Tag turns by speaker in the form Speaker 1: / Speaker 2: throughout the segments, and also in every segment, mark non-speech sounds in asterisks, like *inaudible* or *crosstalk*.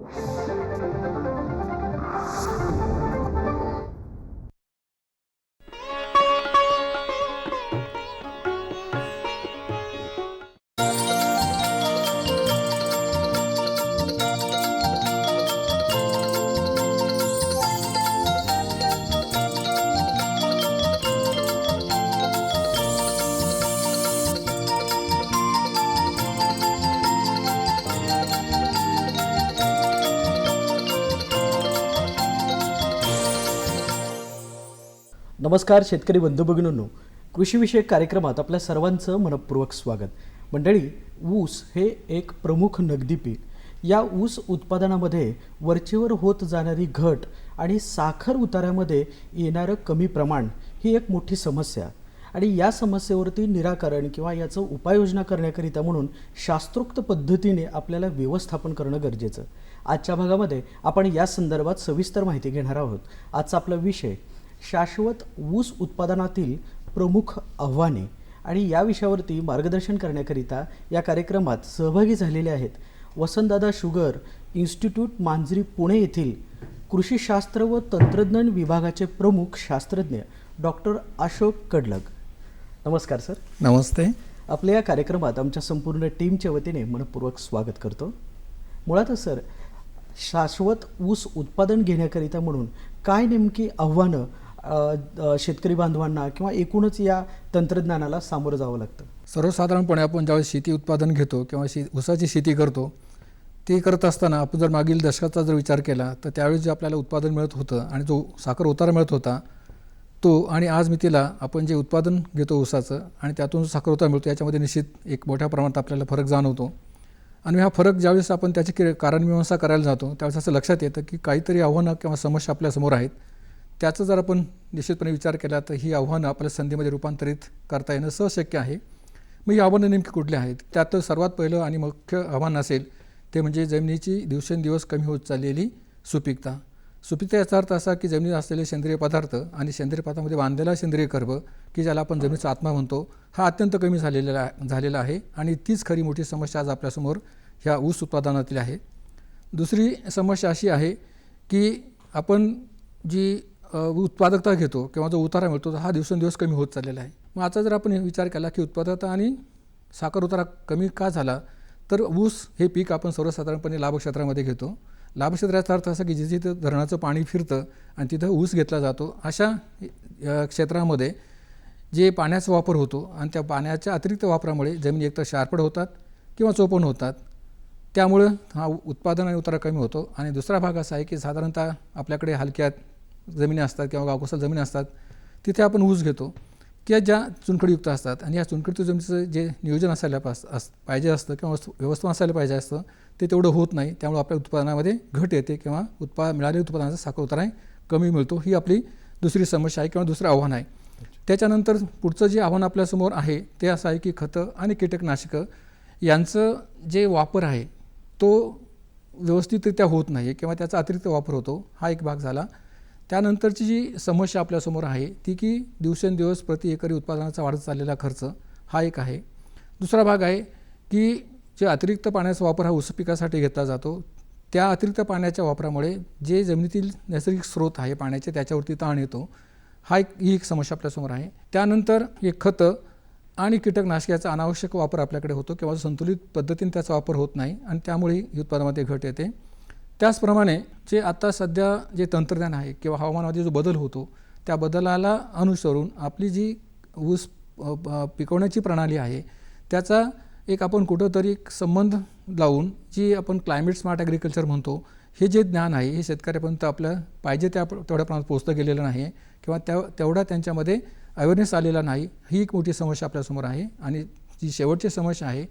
Speaker 1: Thank you. नमस्कार शेतकरी बंधू भगिनींनो कृषीविषयक कार्यक्रमात आपल्या सर्वांचं मनपूर्वक स्वागत. मंडळी ऊस हे एक प्रमुख नगदी पीक. या ऊस उत्पादनामध्ये वरचेवर होत जाणारी घट आणि साखर उतारामध्ये येणारं कमी प्रमाण ही एक मोठी समस्या. आणि या समस्येवरती निराकरण किंवा याचं उपाययोजना करण्याकरिता म्हणून शास्त्रोक्त पद्धतीने आपल्याला व्यवस्थापन करणं गरजेचं. आजच्या भागामध्ये आपण या संदर्भात सविस्तर माहिती घेणार आहोत. आजचा आपला विषय शाश्वत ऊस उत्पादनातील प्रमुख आव्हाने आणि या विषयावरती मार्गदर्शन करण्याकरिता या कार्यक्रमात सहभागी झालेले आहेत वसंतदादा शुगर इन्स्टिट्यूट मांजरी पुणे येथील कृषीशास्त्र व तंत्रज्ञान विभागाचे प्रमुख शास्त्रज्ञ डॉक्टर अशोक कडलग. नमस्कार सर.
Speaker 2: नमस्ते.
Speaker 1: आपल्या या कार्यक्रमात आमच्या संपूर्ण टीमच्या वतीने मनपूर्वक स्वागत करतो. मुळातच सर शाश्वत ऊस उत्पादन घेण्याकरिता म्हणून काय नेमकी आव्हानं शेतकरी बांधवांना किंवा एकूणच या तंत्रज्ञानाला सामोरं जावं लागतं.
Speaker 2: सर्वसाधारणपणे आपण ज्यावेळेस शेती उत्पादन घेतो किंवा शे ऊसाची शेती करतो ते करत असताना आपण जर मागील दशकाचा जर विचार केला तर त्यावेळेस जे आपल्याला उत्पादन मिळत होतं आणि जो साखर उतारा मिळत होता तो आणि आज मितीला आपण जे उत्पादन घेतो ऊसाचं आणि त्यातून जो साखर उतारा मिळतो याच्यामध्ये निश्चित एक मोठ्या प्रमाणात आपल्याला फरक जाणवतो. आणि हा फरक ज्यावेळेस आपण त्याची कारणमीमांसा करायला जातो त्यावेळेस असं लक्षात येतं की काहीतरी आव्हानं किंवा समस्या आपल्यासमोर आहेत. त्याचा जर आपण निश्चितपणे विचार केला तर ही आव्हानं आपल्या संधीमध्ये रूपांतरित करता येणं सहशक्य आहे. मग ही आव्हानं नेमकी कुठली आहेत? त्यात सर्वात पहिलं आणि मुख्य आव्हान असेल ते म्हणजे जमिनीची दिवसेंदिवस कमी होत चाललेली सुपीकता. सुपीकता याचा अर्थ असा की जमिनीत असलेले सेंद्रिय पदार्थ आणि सेंद्रिय पदार्थामध्ये बांधलेला सेंद्रिय कर्भ की ज्याला आपण जमिनीचा आत्मा म्हणतो हा अत्यंत कमी झालेला झालेला आहे आणि तीच खरी मोठी समस्या आज आपल्यासमोर ह्या ऊस उत्पादनातील आहे. दुसरी समस्या अशी आहे की आपण जी उत्पादकता घेतो किंवा जो उतारा मिळतो हा दिवसेंदिवस कमी होत चाललेला आहे. मग आता जर आपण विचार केला की उत्पादकता आणि साखर उतारा कमी का झाला तर ऊस हे पीक आपण सर्वसाधारणपणे लाभक्षेत्रामध्ये घेतो. लाभक्षेत्राचा अर्थ असा की जिथे जिथं धरणाचं पाणी फिरतं आणि तिथं ऊस घेतला जातो अशा क्षेत्रामध्ये जे पाण्याचा वापर होतो आणि त्या पाण्याच्या अतिरिक्त वापरामुळे जमीन एकतर शारपड होतात किंवा चोपण होतात. त्यामुळं हा उत्पादन आणि उतारा कमी होतो. आणि दुसरा भाग असा आहे की साधारणतः आपल्याकडे हलक्यात जमिनी असतात किंवा गावकोसळ जमिनी असतात तिथे आपण ऊस घेतो किंवा ज्या चुनखडीयुक्त असतात. आणि या चुनखडीयुक्त जमिनीचं जे नियोजन असायला पास अस पाहिजे असतं किंवा वस्तू व्यवस्था असायला पाहिजे असतं ते तेवढं होत नाही. त्यामुळे आपल्या उत्पादनामध्ये घट येते किंवा उत्पा मिळालेल्या उत्पादनाचा साखर उतारा कमी मिळतो. ही आपली दुसरी समस्या आहे किंवा दुसरं आव्हान आहे. त्याच्यानंतर पुढचं जे आव्हान आपल्यासमोर आहे ते असं आहे की खतं आणि कीटकनाशकं यांचं जे वापर आहे तो व्यवस्थितरित्या होत नाही किंवा त्याचा अतिरिक्त वापर होतो. हा एक भाग झाला. त्यानंतरची जी समस्या आपल्यासमोर आहे ती की दिवसेंदिवस प्रति एकरी उत्पादनाचा वाढत चाललेला खर्च हा एक आहे. दुसरा भाग आहे की जे अतिरिक्त पाण्याचा वापर हा ऊस पिकासाठी घेतला जातो त्या अतिरिक्त पाण्याच्या वापरामुळे जे जमिनीतील नैसर्गिक स्रोत आहे पाण्याचे त्याच्यावरती ताण येतो. हा एक ही एक समस्या आपल्यासमोर आहे. त्यानंतर एक खतं आणि कीटकनाशकाचा अनावश्यक वापर आपल्याकडे होतो किंवा संतुलित पद्धतीने त्याचा वापर होत नाही आणि त्यामुळे ही उत्पादनामध्ये घट येते. त्याचप्रमाणे जे आता सध्या जे तंत्रज्ञान आहे किंवा हवामानामध्ये जो बदल होतो त्या बदलाला अनुसरून आपली जी ऊस पिकवण्याची प्रणाली आहे त्याचा एक आपण कुठंतरी एक संबंध लावून जी आपण क्लायमेट स्मार्ट ॲग्रिकल्चर म्हणतो हे जे ज्ञान आहे हे शेतकऱ्यापर्यंत आपलं पाहिजे त्या तेवढ्या प्रमाणात पोचलं गेलेलं नाही आहे किंवा त्या तेवढा त्यांच्यामध्ये अवेअरनेस आलेला नाही ही एक मोठी समस्या आपल्यासमोर आहे. आणि जी शेवटची समस्या आहे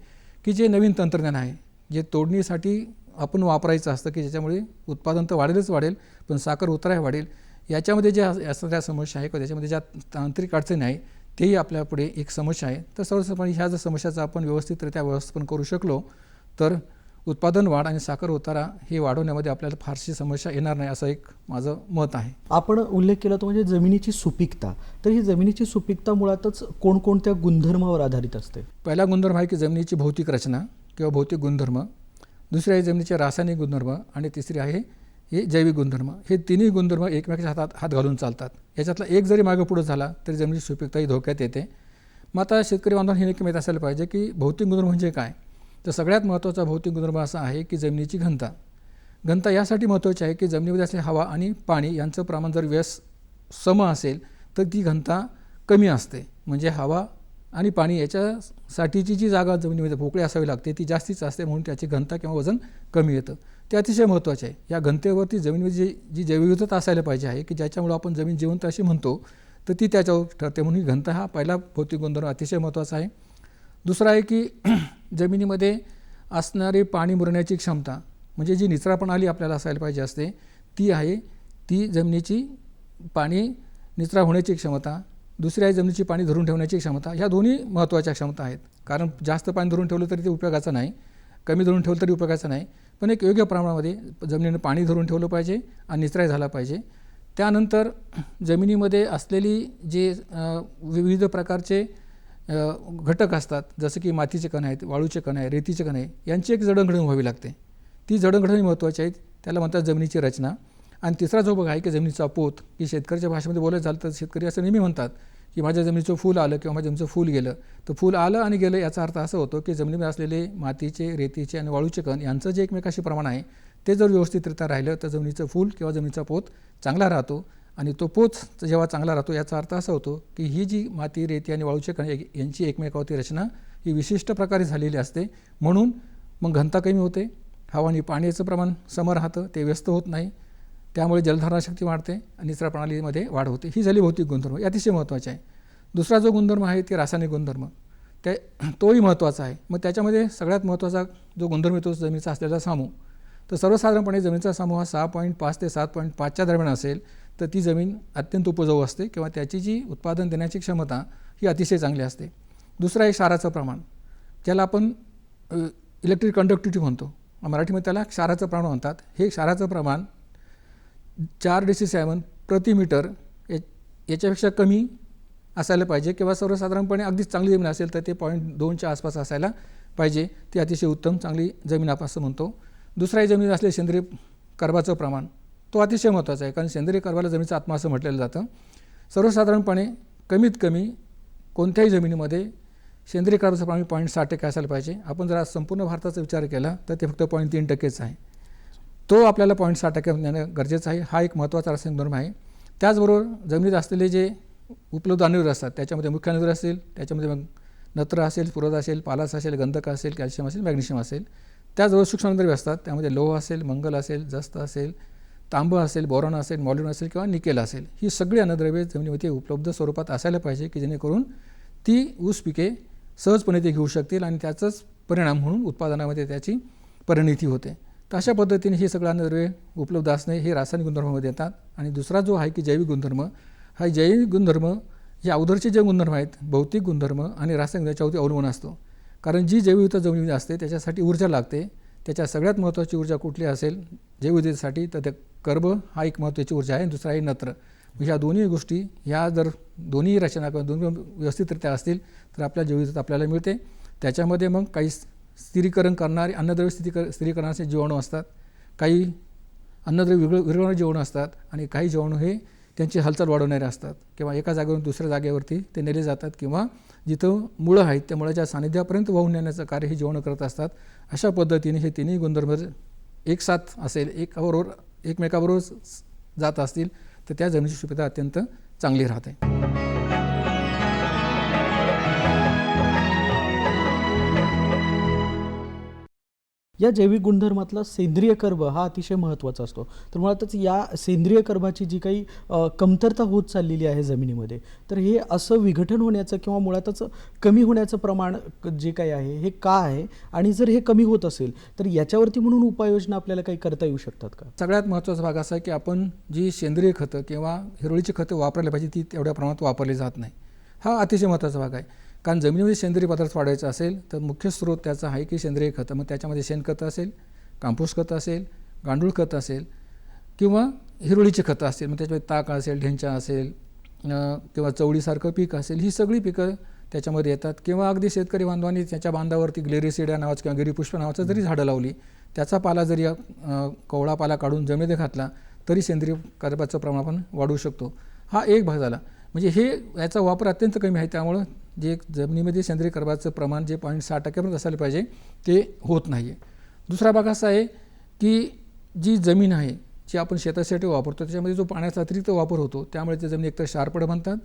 Speaker 2: की जे नवीन तंत्रज्ञान आहे जे तोडणीसाठी आपण वापरायचं असतं की ज्याच्यामुळे उत्पादन तर वाढेलच वाढेल पण साखर उतराही वाढेल. याच्यामध्ये ज्या असणाऱ्या समस्या आहे किंवा त्याच्यामध्ये ज्या तांत्रिक अडचणी आहे तेही आपल्यापुढे एक समस्या आहे. तर सर्वसाधारण ह्या जर समस्याचं आपण व्यवस्थितरित्या व्यवस्थापन करू शकलो तर उत्पादन वाढ आणि साखर उतारा हे वाढवण्यामध्ये आपल्याला फारशी समस्या येणार नाही असं एक माझं मत आहे.
Speaker 1: आपण उल्लेख केला तो म्हणजे जमिनीची सुपीकता. तर ही जमिनीची सुपीकता मुळातच कोणकोणत्या गुणधर्मावर आधारित असते?
Speaker 2: पहिला गुणधर्म आहे की जमिनीची भौतिक रचना किंवा भौतिक गुणधर्म. दुसरी आहे जमिनीचे रासायनिक गुणधर्म आणि तिसरी आहे हे जैविक गुणधर्म. हे तिन्ही गुणधर्म एकमेकाच्या हातात हात घालून चालतात. याच्यातला एक जरी मागं पुढं झाला तरी जमिनीची सुपीकताही धोक्यात येते. मग आता शेतकरी बांधवांना हे नक्की माहीत असायला पाहिजे की भौतिक गुणधर्म म्हणजे काय? तर सगळ्यात महत्त्वाचा भौतिक गुणधर्म असा आहे की जमिनीची घनता. घनता यासाठी महत्त्वाची आहे की जमिनीमध्ये असलेली हवा आणि पाणी यांचं प्रमाण जर व्यस सम असेल तर ती घनता कमी असते. म्हणजे हवा आणि पाणी याच्यासाठीची जी जागा जमिनीमध्ये म्हणजे पोकळी असावी लागते ती जास्तीच असते म्हणून त्याची घनता किंवा वजन कमी येतं. ते अतिशय महत्त्वाचे आहे. या घनतेवरती जमिनीमध्ये जी जी जैवविविधता असायला पाहिजे आहे की ज्याच्यामुळं आपण जमीन जिवंत अशी म्हणतो तर ती त्याच्यावर ठरते. म्हणून ही घनता हा पहिला भौतिक गुणधर्म अतिशय महत्त्वाचा आहे. दुसरा आहे की *clears throat* जमिनीमध्ये असणारी पाणी मुरण्याची क्षमता म्हणजे जी निचरा प्रणाली आपल्याला असायला पाहिजे असते ती आहे ती जमिनीची पाणी निचरा होण्याची क्षमता दुसरी आहे जमिनीची पाणी धरून ठेवण्याची क्षमता ह्या दोन्ही महत्त्वाच्या क्षमता आहेत. कारण जास्त पाणी धरून ठेवलं तरी ते उपयोगाचं नाही कमी धरून ठेवलं तरी उपयोगाचं नाही. पण एक योग्य प्रमाणामध्ये जमिनीनं पाणी धरून ठेवलं पाहिजे आणि निचराय झाला पाहिजे. त्यानंतर जमिनीमध्ये असलेली जे विविध प्रकारचे घटक असतात जसं की मातीचे कण आहेत वाळूचे कण आहे रेतीचे कण आहे यांची एक जडणघडण व्हावी लागते. ती जडणघडण महत्त्वाची आहे त्याला म्हणतात जमिनीची रचना. आणि तिसरा जो बघा आहे की जमिनीचा पोत की शेतकऱ्याच्या भाषेमध्ये बोलायचं झालं तर शेतकरी असं नेहमी म्हणतात की माझ्या जमिनीचं फूल आलं किंवा माझ्या जमिनीचं फूल गेलं. तर फूल आलं आणि गेलं याचा अर्थ असा होतो की जमिनीमध्ये असलेले मातीचे रेतीचे आणि वाळूचे कण यांचं जे एकमेकाशी प्रमाण आहे ते जर व्यवस्थितरित्या राहिलं तर जमिनीचं फूल किंवा जमिनीचा पोत चांगला राहतो. आणि तो पोत जेव्हा चांगला राहतो याचा अर्थ असा होतो की ही जी माती रेती आणि वाळूचे कण एक- यांची एकमेकावरती रचना ही विशिष्ट प्रकारे झालेली असते. म्हणून मग घनता कमी होते हवा आणि पाण्याचं प्रमाण सम राहतं ते व्यस्त होत नाही. त्यामुळे जलधारणा शक्ती वाढते आणि निचरा प्रणालीमध्ये वाढ होते. ही झाली भौतिक गुणधर्म. हे अतिशय महत्त्वाचे आहे. दुसरा जो गुणधर्म आहे ते रासायनिक गुणधर्म. ते *clears throat* तोही महत्त्वाचा आहे. मग त्याच्यामध्ये सगळ्यात महत्त्वाचा जो गुणधर्म येतो जमिनीचा असलेला सामू. तर सर्वसाधारणपणे जमिनीचा समूह हा सहा पॉईंट पाच ते सात पॉईंट पाचच्या दरम्यान असेल तर ती जमीन अत्यंत उपजाऊ असते किंवा त्याची जी उत्पादन देण्याची क्षमता ही अतिशय चांगली असते. दुसरं आहे क्षाराचं प्रमाण. ज्याला आपण इलेक्ट्रिक कंडक्टिव्हिटी म्हणतो. मराठीमध्ये त्याला क्षाराचं प्रमाण म्हणतात. हे क्षाराचं प्रमाण चार डेसी सॅवन प्रति मीटर या याच्यापेक्षा कमी असायला पाहिजे किंवा सर्वसाधारणपणे अगदीच चांगली जमीन असेल तर ते पॉईंट दोनच्या आसपास असायला पाहिजे. ती अतिशय उत्तम चांगली जमीन आपण असं म्हणतो. दुसराही जमीन असले सेंद्रिय कर्बाचं प्रमाण तो अतिशय महत्त्वाचा आहे कारण सेंद्रिय कर्बाला जमिनीचा आत्मा असं म्हटलेलं जातं. सर्वसाधारणपणे कमीत कमी कोणत्याही जमिनीमध्ये सेंद्रिय कर्बाचं प्रमाण पॉईंट साठ टक्के असायला पाहिजे. आपण जर आज संपूर्ण भारताचा विचार केला तर ते फक्त पॉईंट तीन टक्केच आहे. तो आपल्याला पॉईंट सहा टक्के नेणं गरजेचं आहे. हा एक महत्त्वाचा रासायनिक धर्म आहे. त्याचबरोबर जमिनीत असलेले जे उपलब्ध अणुवर असतात त्याच्यामध्ये मुख्य अणुवर असेल त्याच्यामध्ये मग नत्र असेल पुरद असेल पालास असेल गंधक असेल कॅल्शियम असेल मॅग्नेशियम असेल. त्याचबरोबर सूक्ष्मद्रव्य असतात. त्यामध्ये लोह असेल मंगल असेल जस्त असेल तांब असेल बोरॉन असेल मॉलिन असेल किंवा निकेल असेल. ही सगळी अन्नद्रव्ये जमिनीमध्ये उपलब्ध स्वरूपात असायला पाहिजे की जेणेकरून ती ऊस पिके सहजपणे ते घेऊ शकतील आणि त्याचाच परिणाम म्हणून उत्पादनामध्ये त्याची परिणिती होते. तर अशा पद्धतीने हे सगळं अन्नद्रव्य उपलब्ध असणे हे रासायनिक गुणधर्मामध्ये येतात. आणि दुसरा जो आहे की जैविक गुणधर्म हा जैविक गुणधर्म हे अगोदरचे जे गुणधर्म आहेत भौतिक गुणधर्म आणि रासायनिक याच्यावरती अवलंबून असतो. कारण जी जैवविविधता जमिनीमध्ये असते त्याच्यासाठी ऊर्जा लागते. त्याच्या सगळ्यात महत्त्वाची ऊर्जा कुठली असेल? जैवविविधतेसाठी तर त्या कर्ब हा एक महत्त्वाची ऊर्जा आहे. आणि दुसरा आहे नत्र. ह्या दोन्ही गोष्टी ह्या जर दोन्ही रचना किंवा दोन्ही व्यवस्थितरित्या असतील तर आपल्या जैवविविधता आपल्याला मिळते. त्याच्यामध्ये मग काही स्थिरीकरण करणारे अन्नद्रव्य स्थिरीकर स्थिरीकरणाचे जीवाणू असतात. काही अन्नद्रव्य विरघ विरघळणारे जीवाणू असतात आणि काही जीवाणू हे त्यांची हालचाल वाढवणारे असतात किंवा एका जागेवरून दुसऱ्या जागेवरती ते नेले जातात किंवा जिथं मुळं आहेत त्या मुळाच्या सानिध्यापर्यंत वाहून नेण्याचं कार्य हे जीवाणू करत असतात. अशा पद्धतीने हे तिन्ही गुणधर्म एक साथ असेल एकाबरोबर एकमेकाबरोबर जात असतील तर त्या जमिनीची सुपिकता अत्यंत चांगली राहते.
Speaker 1: या जैविक गुणधर्मातला सेंद्रिय कर्ब हा अतिशय महत्त्वाचा असतो. तर मुळातच या सेंद्रिय कर्बाची जी काही कमतरता होत चाललेली आहे जमिनीमध्ये तर हे असं विघटन होण्याचं किंवा मुळातच कमी होण्याचं प्रमाण जे काही आहे हे का आहे? आणि जर हे कमी होत असेल तर याच्यावरती म्हणून उपाययोजना आपल्याला काही करता येऊ शकतात का?
Speaker 2: सगळ्यात महत्त्वाचा भाग असा आहे की आपण जी सेंद्रिय खतं किंवा हिरोळीची खतं वापरायला पाहिजे ती तेवढ्या प्रमाणात वापरली जात नाही. हा अतिशय महत्त्वाचा भाग आहे. कारण जमिनीमध्ये सेंद्रिय पदार्थ वाढवायचा असेल तर मुख्य स्रोत त्याचा आहे की सेंद्रिय खतं. मग त्याच्यामध्ये शेणखतं असेल कांपूस खतं असेल गांडूळ खतं असेल किंवा हिरोळीची खतं असतील. मग त्याच्यामध्ये ताक असेल ढेंचा असेल किंवा चवळीसारखं पीक असेल ही सगळी पिकं त्याच्यामध्ये येतात. किंवा अगदी शेतकरी बांधवांनी त्याच्या बांधावरती ग्लेरिसिडा नावाचं किंवा गिरीपुष्प नावाचं जरी झाडं लावली त्याचा पाला जरी कवळा पाला काढून जमिनीत घातला तरी सेंद्रिय कर्बाचं प्रमाण आपण वाढवू शकतो. हा एक भाग झाला. म्हणजे हे याचा वापर अत्यंत कमी आहे. त्यामुळं जे जमिनीमध्ये सेंद्रिय कर्बाचं प्रमाण जे पॉईंट सहा टक्क्यापर्यंत असायला पाहिजे ते होत नाही आहे दुसरा भाग असा आहे की जी जमीन आहे जी आपण शेतासाठी वापरतो त्याच्यामध्ये जो पाण्याचा अतिरिक्त वापर होतो त्यामुळे त्या जमिनी एकतर शारपड बनतात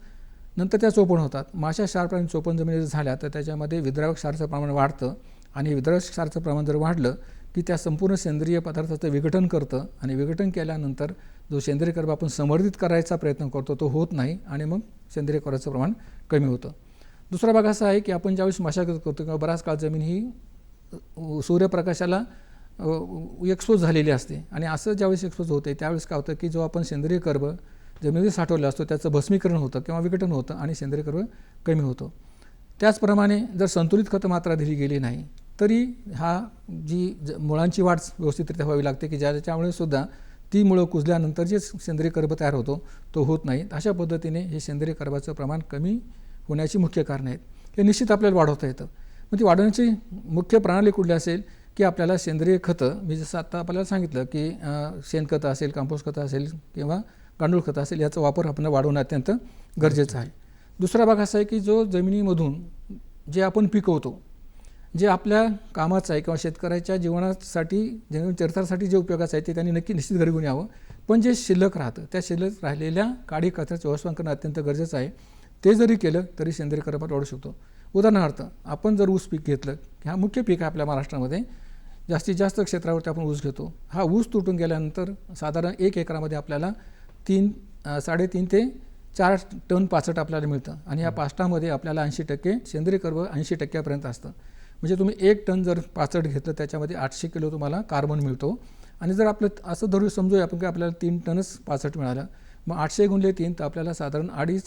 Speaker 2: नंतर त्या चोपण होतात. माशा शार्प आणि चोपण जमिनी जर झाल्या तर त्याच्यामध्ये विद्रावक क्षारचं प्रमाण वाढतं आणि विद्रावक क्षारचं प्रमाण जर वाढलं की त्या संपूर्ण सेंद्रिय पदार्थाचं विघटन करतं आणि विघटन केल्यानंतर जो सेंद्रिय कर्ब आपण समर्थित करायचा प्रयत्न करतो तो होत नाही आणि मग सेंद्रिय कर्बाचं प्रमाण कमी होतं. दुसरा भाग असा आहे की आपण ज्यावेळेस मशागत करतो किंवा बराच काळ जमीन ही सूर्यप्रकाशाला एक्सपोज झालेली असते. आणि असं ज्यावेळेस एक्सपोज होते त्यावेळेस काय होतं की जो आपण सेंद्रिय कर्ब जमिनीत साठवला असतो त्याचं भस्मीकरण होतं किंवा विघटन होतं आणि सेंद्रिय कर्ब कमी होतं. त्याचप्रमाणे जर संतुलित खतं मात्रा दिली गेली नाही तरी हा जी ज मुळांची वाढ व्यवस्थितरित्या व्हावी लागते की ज्याच्यामुळे सुद्धा ती मुळं कुजल्यानंतर जे सेंद्रिय कर्ब तयार होतो तो होत नाही अशा पद्धतीने हे सेंद्रिय कर्बाचं प्रमाण कमी होण्याची मुख्य कारणं आहेत. हे निश्चित आपल्याला वाढवता येतं. मग ती वाढवण्याची मुख्य प्रणाली कुठली असेल की आपल्याला सेंद्रिय खतं मी जसं आता आपल्याला सांगितलं की शेणखतं असेल कंपोस्ट खतं असेल किंवा गांडूळ खतं असेल याचा वापर आपण वाढवणं अत्यंत गरजेचं आहे. दुसरा भाग असा आहे की जो जमिनीमधून जे आपण पिकवतो जे आपल्या कामाचं आहे किंवा शेतकऱ्याच्या जीवनासाठी जीवन चरित्रासाठी जे उपयोगाचं आहे ते त्यांनी नक्की निश्चित घरी घेऊन यावं. पण जे शिल्लक राहतं त्या शिल्लक राहिलेल्या काडी कचऱ्याचं व्यवस्थापन करणं अत्यंत गरजेचं आहे. ते जरी केलं तरी सेंद्रिय कर्बात वाढू शकतो. उदाहरणार्थ आपण जर ऊस पीक घेतलं की हा मुख्य पीक आहे आपल्या महाराष्ट्रामध्ये जास्तीत जास्त क्षेत्रावरती आपण ऊस घेतो. हा ऊस तुटून गेल्यानंतर साधारण एक एकरामध्ये आपल्याला तीन साडेतीन ते चार टन पाचट आपल्याला मिळतं. आणि या पाचटामध्ये आपल्याला ऐंशी टक्के सेंद्रिय कर्ब ऐंशी टक्क्यापर्यंत असतं. म्हणजे तुम्ही एक टन जर पाचट घेतलं त्याच्यामध्ये आठशे किलो तुम्हाला कार्बन मिळतो. आणि जर आपलं असं धरू समजूया आपण की आपल्याला तीन टनच पाचट मिळालं. मग आठशे गुणले तीन तर आपल्याला साधारण अडीच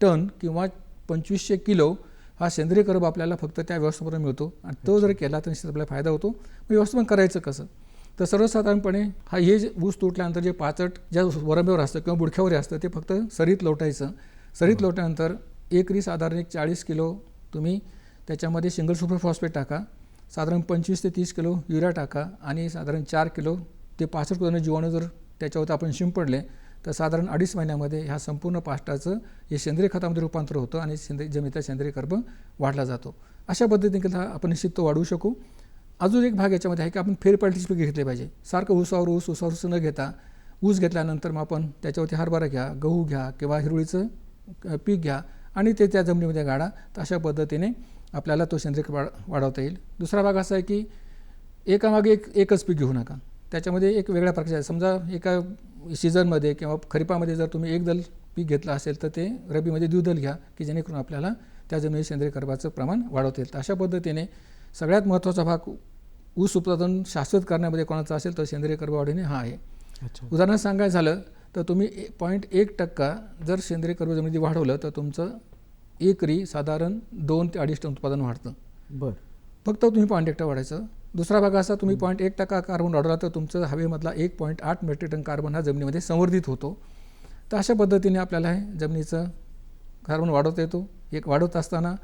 Speaker 2: टन किंवा पंचवीसशे किलो हा सेंद्रिय कर्ब आपल्याला फक्त त्या व्यवस्थापनात मिळतो. आणि तो जर केला तर निश्चित आपल्याला फायदा होतो. मग व्यवस्थापन करायचं कसं? तर सर्वसाधारणपणे हा हे जे ऊस तुटल्यानंतर जे पाचट ज्या वरंब्यावर असतं किंवा बुडख्यावर असतं ते फक्त सरीत लोटायचं. सरीत लोटल्यानंतर एकरी साधारण एक चाळीस किलो तुम्ही त्याच्यामध्ये सिंगल सुपर फॉस्फेट टाका साधारण पंचवीस ते तीस किलो युरिया टाका आणि साधारण चार किलो ते पासष्ट किलो जीवाणू जर त्याच्यावरती आपण शिंपडले तर साधारण अडीच महिन्यामध्ये ह्या संपूर्ण पाष्टाचं हे सेंद्रिय खतामध्ये रूपांतर होतं आणि सेंद्रिय जमिनीचा सेंद्रिय कर्ब वाढला जातो. अशा पद्धतीने हा आपण निश्चित तो वाढवू शकू. अजून एक भाग याच्यामध्ये आहे की आपण फेरपालटीची पीक घेतले पाहिजे. सारखं ऊसावर ऊस ऊसावर ऊस न घेता ऊस घेतल्यानंतर मग आपण त्याच्यावरती हरभरा घ्या गहू घ्या किंवा हिरवळीचं पीक घ्या आणि ते त्या जमिनीमध्ये गाडा. तर अशा पद्धतीने आपल्याला तो सेंद्रिय वाढ वाढवता येईल. दुसरा भाग असा आहे की एकामागे एक एकच पीक घेऊ नका. त्याच्यामध्ये एक वेगळ्या प्रकारचे आहे. समजा एका सीझनमध्ये किंवा खरीपामध्ये जर तुम्ही एक दल पीक घेतलं असेल तर ते रबीमध्ये द्विदल घ्या की जेणेकरून आपल्याला त्या जमिनीत सेंद्रिय कर्बाचं प्रमाण वाढवता येईल. तर अशा पद्धतीने सगळ्यात महत्त्वाचा भाग ऊस उत्पादन शाश्वत करण्यामध्ये कोणाचा असेल तर सेंद्रिय कर्ब वाढवणे हा आहे. उदाहरण सांगायचं झालं तर तुम्ही पॉईंट एक टक्का जर सेंद्रिय कर्ब जमिनीत वाढवलं तर तुमचं एकरी साधारण दोन ते अडीच टन उत्पादन वाढतं.
Speaker 1: बरं.
Speaker 2: फक्त तुम्ही पॉईंट एक टक्का वाढायचं. दुसरा भाग असा तुम्ही पॉईंट एक टक्का कार्बन वाढवला तर तुमचं हवेमधला एक पॉईंट आठ मेट्रिक टन कार्बन हा जमिनीमध्ये संवर्धित होतो. तर अशा पद्धतीने आपल्याला हे जमिनीचं कार्बन वाढवता येतो. एक वाढवत असताना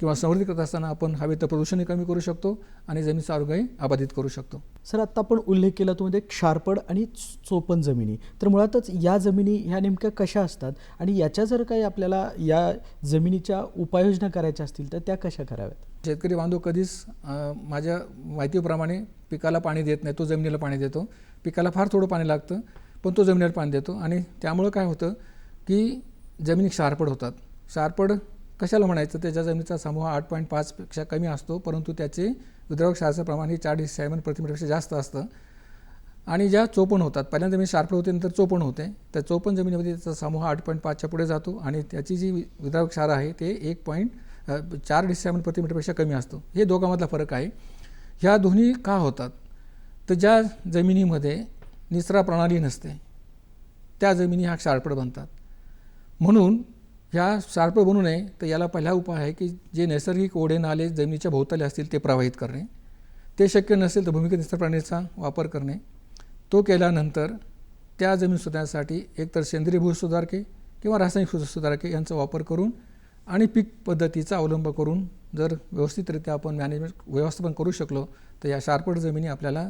Speaker 2: किंवा संवर्धित करत असताना आपण हवेचं प्रदूषणही कमी करू शकतो आणि जमिनीचं आरोग्यही अबाधित करू शकतो.
Speaker 1: सर आत्ता आपण उल्लेख केला तो म्हणजे क्षारपड आणि चोपन जमिनी. तर मुळातच या जमिनी ह्या नेमक्या कशा असतात आणि याच्या जर काही आपल्याला या जमिनीच्या उपाययोजना करायच्या असतील तर त्या कशा कराव्यात?
Speaker 2: शेतकरी बांधव कधीच माझ्या माहितीप्रमाणे पिकाला पाणी देत नाही तो जमिनीला पाणी देतो. पिकाला फार थोडं पाणी लागतं पण तो जमिनीला पाणी देतो. आणि त्यामुळं काय होतं की जमिनी क्षारपड होतात. क्षारपड कशाला म्हणायचं? त्याच्या जमिनीचा समूह आठ पॉईंट पाचपेक्षा कमी असतो परंतु त्याचे विद्रावक क्षाराचं प्रमाण हे चाळीस सेवन प्रतिमीटरपेक्षा जास्त असतं. आणि ज्या चोपण होतात पहिल्यांदा जमीन शार्प होते नंतर चोपण होते. त्या चोपण जमिनीमध्ये त्याचा समूह आठ पॉईंट पाचच्या पुढे जातो आणि त्याची जी विद्रावक क्षार आहे ते एक पॉईंट चार डिसेमन प्रतिमीटरपेक्षा कमी असतो. हे दोघांमधला फरक आहे. ह्या दोन्ही का होतात? तर ज्या जमिनीमध्ये निचरा प्रणाली नसते त्या जमिनी ह्या क्षारपड बनतात. म्हणून ह्या सारपं बनू नये तर याला पहिला उपाय आहे की जे नैसर्गिक ओढे नाले जमिनीच्या भोवताली असतील ते प्रवाहित करणे. ते शक्य नसेल तर भूमिगत निसर्ग प्राण्याचा वापर करणे. तो केल्यानंतर त्या जमीन सुधारण्यासाठी एकतर सेंद्रिय भूसुधारके किंवा रासायनिक सुधारके यांचा वापर करून आणि पीक पद्धतीचा अवलंब करून जर व्यवस्थितरित्या आपण मॅनेजमेंट व्यवस्थापन करू शकलो तर या शार्पड जमिनी आपल्याला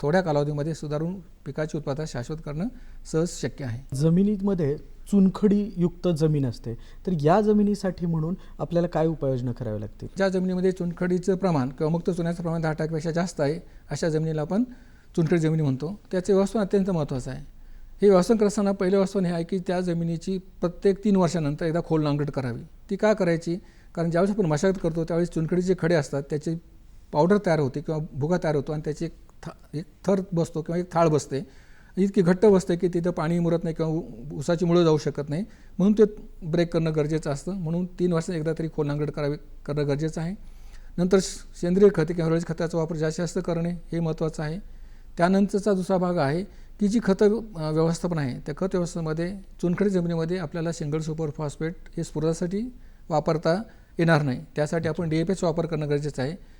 Speaker 2: थोड्या कालावधीमध्ये सुधारून पिकाची उत्पादन शाश्वत करणं सहज शक्य आहे.
Speaker 1: जमिनीमध्ये चुनखडीयुक्त जमीन असते तर या जमिनीसाठी म्हणून आपल्याला काय उपाययोजना कराव्या लागतील?
Speaker 2: ज्या जमिनीमध्ये चुनखडीचं प्रमाण किंवा मुक्त चुन्याचं प्रमाण दहा टक्क्यापेक्षा जास्त आहे अशा जमिनीला आपण चुनखडी जमिनी म्हणतो. त्याचे व्यवस्थापन अत्यंत महत्त्वाचं आहे. हे व्यवस्थापन करत असताना पहिलं व्यवस्थापन हे आहे की त्या जमिनीची प्रत्येक तीन वर्षानंतर एकदा खोल नांगरट करावी. ती का करायची? कारण ज्यावेळेस आपण मशागत करतो त्यावेळेस चुनखडीचे खडे असतात त्याची पावडर तयार होते किंवा भुगा तयार होतो आणि त्याची था एक थर बसतो किंवा एक थाळ बसते. इतकी घट्ट बसते की तिथं पाणी मुरत नाही किंवा उसाची ऊसाची मुळं जाऊ शकत नाही. म्हणून ते ब्रेक करणं गरजेचं असतं. म्हणून तीन वर्षात एकदा तरी खोल नांगरट करावी करणं गरजेचं आहे. नंतर श- सेंद्रिय खते किंवा रोज खताचा वापर जास्तीत जास्त करणे हे महत्त्वाचं आहे. त्यानंतरचा दुसरा भाग आहे की जी खतं व्यवस्थापन आहे त्या खत व्यवस्थेमध्ये चुनखडी जमिनीमध्ये आपल्याला सिंगल सुपर फॉस्फेट हे स्फुरदासाठी वापरता येणार नाही. त्यासाठी आपण डी ए पीचा वापर करणं गरजेचं आहे.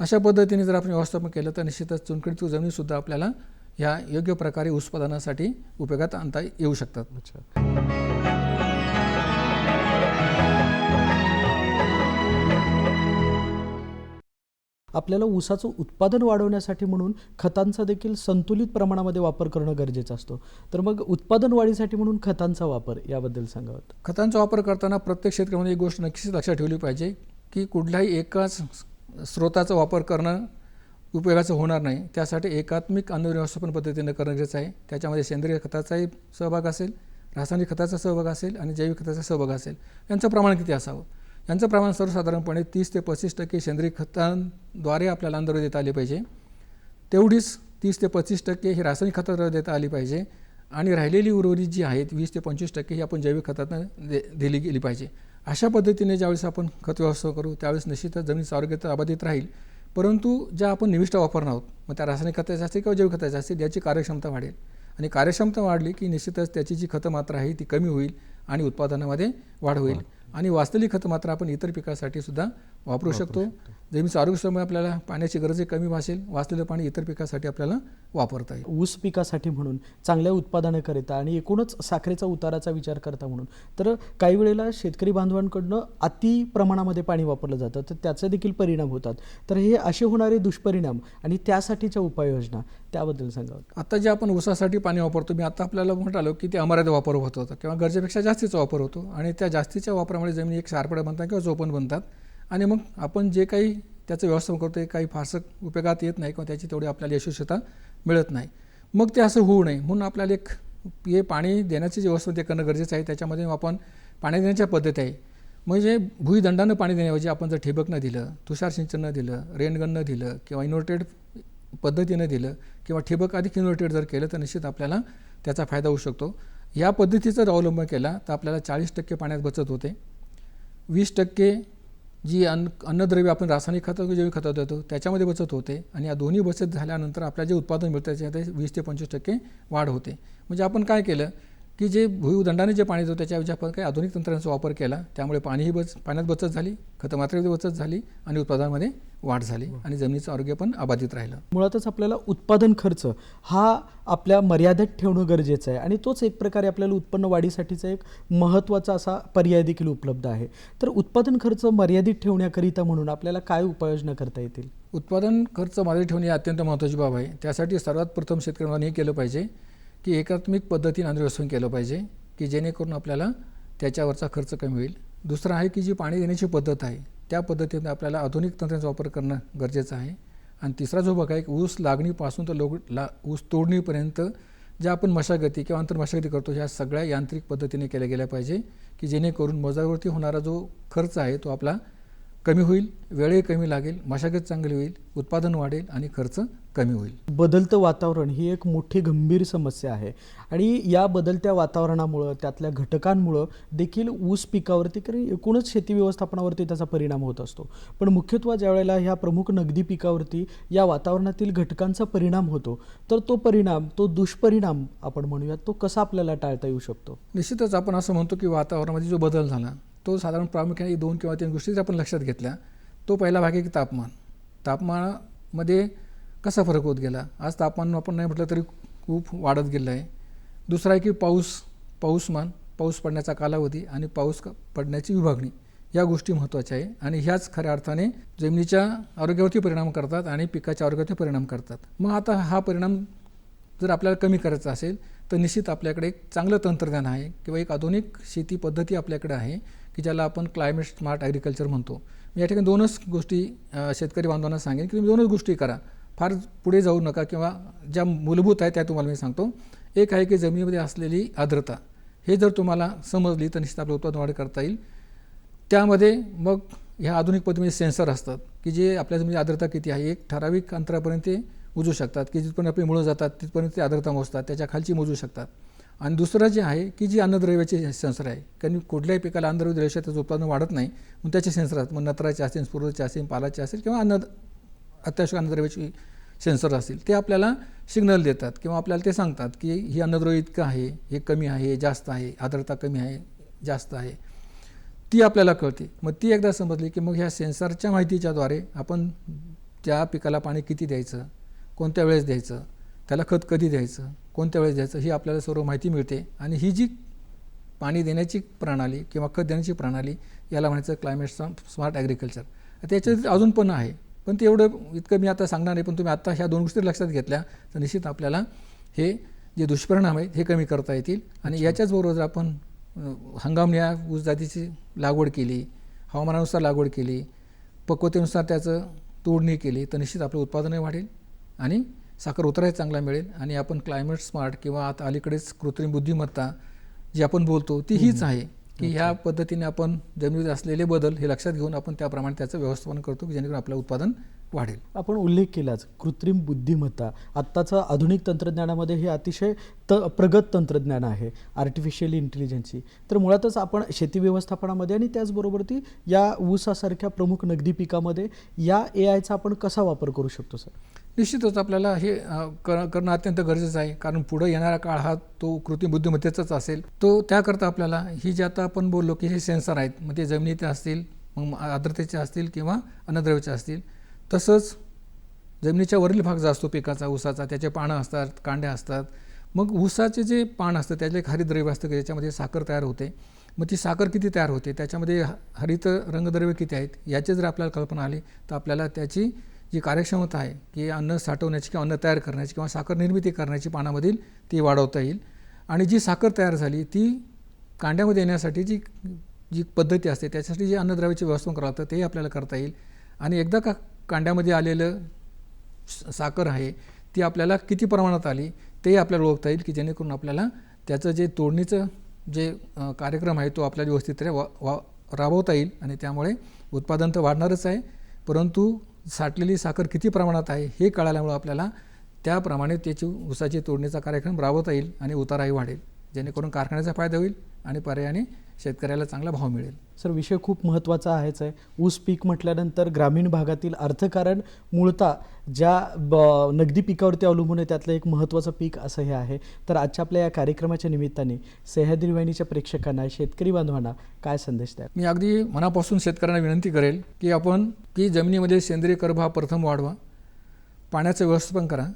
Speaker 2: अशा पद्धतीने जर आपण व्यवस्थापन केलं तर निश्चितच चुनखडीची जमीनसुद्धा आपल्याला ह्या योग्य प्रकारे उत्पादनासाठी उपयोगात आणता येऊ शकतात.
Speaker 1: अच्छा. आपल्याला ऊसाचं उत्पादन वाढवण्यासाठी म्हणून खतांचा देखील संतुलित प्रमाणामध्ये वापर करणं गरजेचं असतो. तर मग उत्पादन वाढीसाठी म्हणून खतांचा वापर याबद्दल सांगावं
Speaker 2: खतांचा वापर करताना प्रत्येक शेतकऱ्यामध्ये एक गोष्ट नक्कीच लक्षात ठेवली पाहिजे की कुठल्याही एकाच स्रोताचा वापर करणं उपयोगाचं होणार नाही. त्यासाठी एकात्मिक अन्न व्यवस्थापन पद्धतीनं करणं गरजेचं आहे. त्याच्यामध्ये सेंद्रिय खताचाही सहभाग असेल रासायनिक खताचा सहभाग असेल आणि जैविक खताचा सहभाग असेल. यांचं प्रमाण किती असावं? यांचं प्रमाण सर्वसाधारणपणे तीस ते पस्तीस टक्के सेंद्रिय खतांद्वारे आपल्याला अंदर देता आले पाहिजे. तेवढीच तीस ते पस्तीस टक्के ही रासायनिक खताद्वारे देता आली पाहिजे आणि राहिलेली उर्वरित जी आहेत वीस ते पंचवीस टक्के ही आपण जैविक खतातनं दे दिली गेली पाहिजे. अशा पद्धतीने ज्यावेळेस आपण खत व्यवस्था करू त्यावेळेस निश्चितच जमिनीचं आरोग्य तर अबाधित राहील. परंतु ज्या आपण निविष्ठा वापरणार आहोत मग त्या रासायनिक खताच्या असतील किंवा जैविक खताच्या असतील याची कार्यक्षमता वाढेल. आणि कार्यक्षमता वाढली की निश्चितच त्याची जी खतं मात्रा आहे ती कमी होईल आणि उत्पादनामध्ये वाढ होईल. आणि वास्तविक खतं मात्र आपण इतर पिकासाठी सुद्धा वापरू शकतो. जमिनीचं आरोग्यामुळे आपल्याला पाण्याची गरजही कमी भासेल वाचलेलं पाणी इतर पिकासाठी आपल्याला वापरता येईल.
Speaker 1: ऊस पिकासाठी म्हणून चांगल्या उत्पादनाकरिता आणि एकूणच साखरेचा उताराचा विचार करता म्हणून तर काही वेळेला शेतकरी बांधवांकडनं अति प्रमाणामध्ये पाणी वापरलं जातं तर त्याचे देखील परिणाम होतात. तर हे असे होणारे दुष्परिणाम आणि त्यासाठीच्या उपाययोजना त्याबद्दल सांगावं
Speaker 2: आता जे आपण ऊसासाठी पाणी वापरतो मी आता आपल्याला म्हणत आलो की ते अमर्याद वापर होत होता किंवा गरजेपेक्षा जास्तीचा वापर होतो आणि त्या जास्तीच्या वापरामुळे जमिनी एक सारपड्या बनतात किंवा चोपण बनतात. आणि मग आपण जे काही त्याचं व्यवस्थापन करतो ते काही फारसं उपयोगात येत नाही किंवा त्याची तेवढी आपल्याला यशस्वीता मिळत नाही. मग ते असं होऊ नये. म्हणून आपल्याला एक हे पाणी देण्याची जे व्यवस्था ते करणं गरजेचं आहे. त्याच्यामध्ये आपण पाणी देण्याच्या पद्धती आहे. म्हणजे भुईदंडानं पाणी देण्याऐवजी आपण जर ठिबक न दिलं तुषार सिंचन न दिलं रेनगन न दिलं किंवा इन्व्हर्टेड पद्धतीनं दिलं किंवा ठिबक अधिक इन्व्हर्टेड जर केलं तर निश्चित आपल्याला त्याचा फायदा होऊ शकतो. या पद्धतीचा जर अवलंब केला तर आपल्याला चाळीस टक्के पाण्यात बचत होते. वीस टक्के जी अन्न अन्नद्रव्य आपण रासायनिक खतं जैविक खतं देतो त्याच्यामध्ये बचत होते आणि या दोन्ही बचत झाल्यानंतर आपल्या जे उत्पादन मिळतं त्याच्यामध्ये वीस ते पंचवीस टक्के वाढ होते. म्हणजे आपण काय केलं की जे भूदंडाने जे पाणी देतो त्याच्याऐवजी आपण काही आधुनिक तंत्रांचा वापर केला त्यामुळे पाणीही बच पाण्यात बचत झाली खतं मात्रेमध्ये बचत झाली आणि उत्पादनामध्ये वाढ झाली आणि जमिनीचं आरोग्य पण अबाधित राहिलं.
Speaker 1: मुळातच आपल्याला उत्पादन खर्च हा आपल्या मर्यादेत ठेवणं गरजेचं आहे आणि तोच एक प्रकारे आपल्याला उत्पन्न वाढीसाठीचा एक महत्त्वाचा असा पर्याय देखील उपलब्ध आहे. तर उत्पादन खर्च मर्यादित ठेवण्याकरिता म्हणून आपल्याला काय उपाययोजना करता येतील?
Speaker 2: उत्पादन खर्च मागे ठेवणे ही अत्यंत महत्त्वाची बाब आहे. त्यासाठी सर्वात प्रथम शेतकऱ्यांनी हे केलं पाहिजे की एकात्मिक पद्धतीने अनुव्यवस्थापन केलं पाहिजे की जेणेकरून आपल्याला त्याच्यावरचा खर्च कमी होईल. दुसरं आहे की जी पाणी देण्याची पद्धत आहे त्या पद्धतीने आपल्याला आधुनिक तंत्राचा वापर करणं गरजेचं आहे. आणि तिसरा जो भाग आहे की ऊस लागणीपासून तर लोक ला ऊस तोडणीपर्यंत ज्या आपण मशागती किंवा अंतर मशागती करतो ह्या सगळ्या यांत्रिक पद्धतीने केल्या गेल्या पाहिजे की जेणेकरून मजावरती होणारा जो खर्च आहे तो आपला कमी होईल वेळही कमी लागेल मशागत चांगली होईल उत्पादन वाढेल आणि खर्च कमी होईल.
Speaker 1: बदलतं वातावरण ही एक मोठी गंभीर समस्या आहे. आणि या बदलत्या वातावरणामुळं त्यातल्या घटकांमुळं देखील ऊस पिकावरती कारण एकूणच शेती व्यवस्थापनावरती त्याचा परिणाम होत असतो. पण मुख्यत्वे ज्या वेळेला ह्या प्रमुख नगदी पिकावरती या वातावरणातील घटकांचा परिणाम होतो तर तो परिणाम तो दुष्परिणाम आपण म्हणूयात तो कसा आपल्याला टाळता येऊ शकतो?
Speaker 2: निश्चितच आपण असं म्हणतो की वातावरणामध्ये जो बदल झाला तो साधारण प्रामुख्याने दोन किंवा तीन गोष्टी जर आपण लक्षात घेतल्या. तो पहिला भाग आहे की तापमान. तापमानामध्ये कसा फरक होत गेला? आज तापमान आपण नाही म्हटलं तरी खूप वाढत गेलं आहे. दुसरा आहे की पाऊस पाऊसमान पाऊस पडण्याचा कालावधी आणि पाऊस पडण्याची विभागणी या गोष्टी महत्त्वाच्या आहे आणि ह्याच खऱ्या अर्थाने जमिनीच्या आरोग्यावरती परिणाम करतात आणि पिकाच्या आरोग्यावरती परिणाम करतात. मग आता हा परिणाम जर आपल्याला कमी करायचा असेल तर निश्चित आपल्याकडे एक चांगलं तंत्रज्ञान आहे किंवा एक आधुनिक शेती पद्धती आपल्याकडे आहे. की ज्याला आपण क्लायमेट स्मार्ट ॲग्रिकल्चर म्हणतो. मी या ठिकाणी दोनच गोष्टी शेतकरी बांधवांना सांगेन की तुम्ही दोनच गोष्टी करा. फार पुढे जाऊ नका किंवा ज्या मूलभूत आहे त्या तुम्हाला मी सांगतो. एक आहे की जमिनीमध्ये असलेली आर्द्रता हे जर तुम्हाला समजली तर निश्चित आपलं उत्पादन वाढ करता येईल. त्यामध्ये मग ह्या आधुनिक पद्धतीमध्ये सेन्सर असतात की जे आपल्या जमिनीची आर्द्रता किती आहे एक ठराविक अंतरापर्यंत ते मोजू शकतात. की जिथपर्यंत आपली मुळं जातात तिथपर्यंत ते आर्द्रता मोजतात त्याच्या खालची मोजू शकतात. आणि दुसरं जे आहे की जी अन्नद्रव्याचे सेन्सर आहे कारण कुठल्याही पिकाला अन्नद्रव्य द्रव्य त्याचं उत्पादन वाढत नाही मग त्याचे सेन्सर आहेत मग नत्राचे असेल स्फुरचे असेल पालाचे असेल किंवा अन्न अत्यावश्यक अन्नद्रव्याची सेन्सर असतील ते आपल्याला सिग्नल देतात किंवा आपल्याला ते सांगतात की ही अन्नद्रव्य इतकं आहे हे कमी आहे हे जास्त आहे आर्द्रता कमी आहे जास्त आहे. ती आपल्याला कळते. मग ती एकदा समजली की मग ह्या सेन्सरच्या माहितीच्याद्वारे आपण त्या पिकाला पाणी किती द्यायचं कोणत्या वेळेस द्यायचं त्याला खत कधी द्यायचं कोणत्या वेळेस द्यायचं ही आपल्याला सर्व माहिती मिळते. आणि ही जी पाणी देण्याची प्रणाली किंवा खत देण्याची प्रणाली याला म्हणायचं क्लायमेट स्मार्ट ॲग्रिकल्चर त्याच्यात अजून पण आहे. पण ते एवढं इतकं मी आता सांगणार नाही पण तुम्ही आता ह्या दोन गोष्टी लक्षात घेतल्या तर निश्चित आपल्याला हे जे दुष्परिणाम आहेत हे कमी करता येतील. आणि याच्याचबरोबर जर आपण अ, हंगामण्या ऊस जातीची लागवड केली हवामानानुसार लागवड केली पक्वतेनुसार त्याचं तोडणी केली तर निश्चित आपलं उत्पादनही वाढेल आणि साखर उतराही चांगला मिळेल आणि आपण क्लायमेट स्मार्ट किंवा आता अलीकडेच कृत्रिम बुद्धिमत्ता जी आपण बोलतो ती हीच आहे की ह्या पद्धतीने आपण जमिनीत असलेले बदल हे लक्षात घेऊन आपण त्याप्रमाणे त्याचं व्यवस्थापन करतो की जेणेकरून आपलं उत्पादन वाढेल.
Speaker 1: आपण उल्लेख केलाच कृत्रिम बुद्धिमत्ता. आत्ताचं आधुनिक तंत्रज्ञानामध्ये हे अतिशय त प्रगत तंत्रज्ञान आहे आर्टिफिशियल इंटेलिजन्सी तर मुळातच आपण शेती व्यवस्थापनामध्ये आणि त्याचबरोबर ती या ऊसासारख्या प्रमुख नगदी पिकामध्ये या ए आयचा आपण कसा वापर करू शकतो सर?
Speaker 2: निश्चितच आपल्याला हे कर करणं अत्यंत गरजेचं आहे. कारण पुढे येणारा काळ हा तो कृत्रिम बुद्धिमत्तेचाच असेल. तो त्याकरता आपल्याला ही जे आता आपण बोललो की हे सेन्सर आहेत मग ते जमिनीचे असतील मग आर्द्रतेचे असतील किंवा अन्नद्रव्याचे असतील. तसंच जमिनीच्या वरील भाग जो असतो पिकाचा ऊसाचा त्याचे पानं असतात कांड्या असतात. मग ऊसाचे जे पान असतं त्याचे एक हरितद्रव्य असतं की ज्याच्यामध्ये साखर तयार होते. मग ती साखर किती तयार होते? त्याच्यामध्ये ह- हरित रंगद्रव्य किती आहेत? याची जर आपल्याला कल्पना आली तर आपल्याला त्याची जी कार्यक्षमता आहे की अन्न साठवण्याची किंवा अन्न तयार करण्याची किंवा साखर निर्मिती करण्याची पानामधील ती वाढवता येईल. आणि जी साखर तयार झाली ती कांड्यामध्ये येण्यासाठी जी जी पद्धती असते त्याच्यासाठी जे अन्नद्रव्याचे व्यवस्थापन करावं लागतं तेही आपल्याला करता येईल. आणि एकदा का कांड्यामध्ये आलेलं साखर आहे ती आपल्याला किती प्रमाणात आली तेही आपल्याला ओळखता येईल की जेणेकरून आपल्याला त्याचं जे तोडणीचं जे कार्यक्रम आहे तो आपल्याला व्यवस्थितरित्या वा वा राबवता येईल. आणि त्यामुळे उत्पादन तर वाढणारच आहे परंतु साठलेली साखर किती प्रमाणात आहे हे कळाल्यामुळं आपल्याला त्याप्रमाणे त्याची ऊसाची तोडणीचा कार्यक्रम राबवता येईल आणि उताराही वाढेल. जेणेकरून कारखान्याचा फायदा होईल आणि पर्यायाने शेतकऱ्याला चांगला भाव मिळेल.
Speaker 1: सर विषय खूप महत्त्वाचा आहेच आहे. ऊस पीक म्हटल्यानंतर ग्रामीण भागातील अर्थकारण मूळतः ज्या ब नगदी पिकावरती अवलंबून आहे त्यातलं एक महत्त्वाचं पीक असं हे आहे. तर आजच्या आपल्या या कार्यक्रमाच्या निमित्ताने सह्याद्री वाहिनीच्या प्रेक्षकांना शेतकरी बांधवांना काय संदेश द्याल?
Speaker 2: मी अगदी मनापासून शेतकऱ्यांना विनंती करेल की आपण की जमिनीमध्ये सेंद्रिय कर्ब हा प्रथम वाढवा. पाण्याचं व्यवस्थापन करा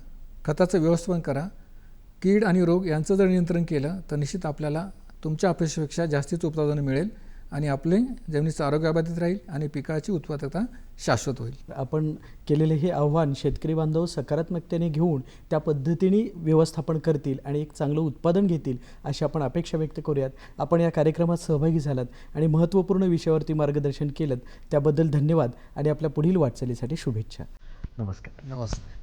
Speaker 2: खताचं व्यवस्थापन करा कीड आणि रोग यांचं जर नियंत्रण केलं तर निश्चित आपल्याला तुमच्या अपेक्षेपेक्षा जास्तीचं उत्पादन मिळेल आणि आपले जमिनीचं आरोग्य अबाधित राहील आणि पिकाची उत्पादकता शाश्वत होईल.
Speaker 1: आपण केलेले हे आव्हान शेतकरी बांधव सकारात्मकतेने घेऊन त्या पद्धतीने व्यवस्थापन करतील आणि एक चांगलं उत्पादन घेतील अशी आपण अपेक्षा व्यक्त करूयात. आपण या कार्यक्रमात सहभागी झालात आणि महत्त्वपूर्ण विषयावरती मार्गदर्शन केलं त्याबद्दल धन्यवाद आणि आपल्या पुढील वाटचालीसाठी शुभेच्छा. नमस्कार.
Speaker 3: नमस्ते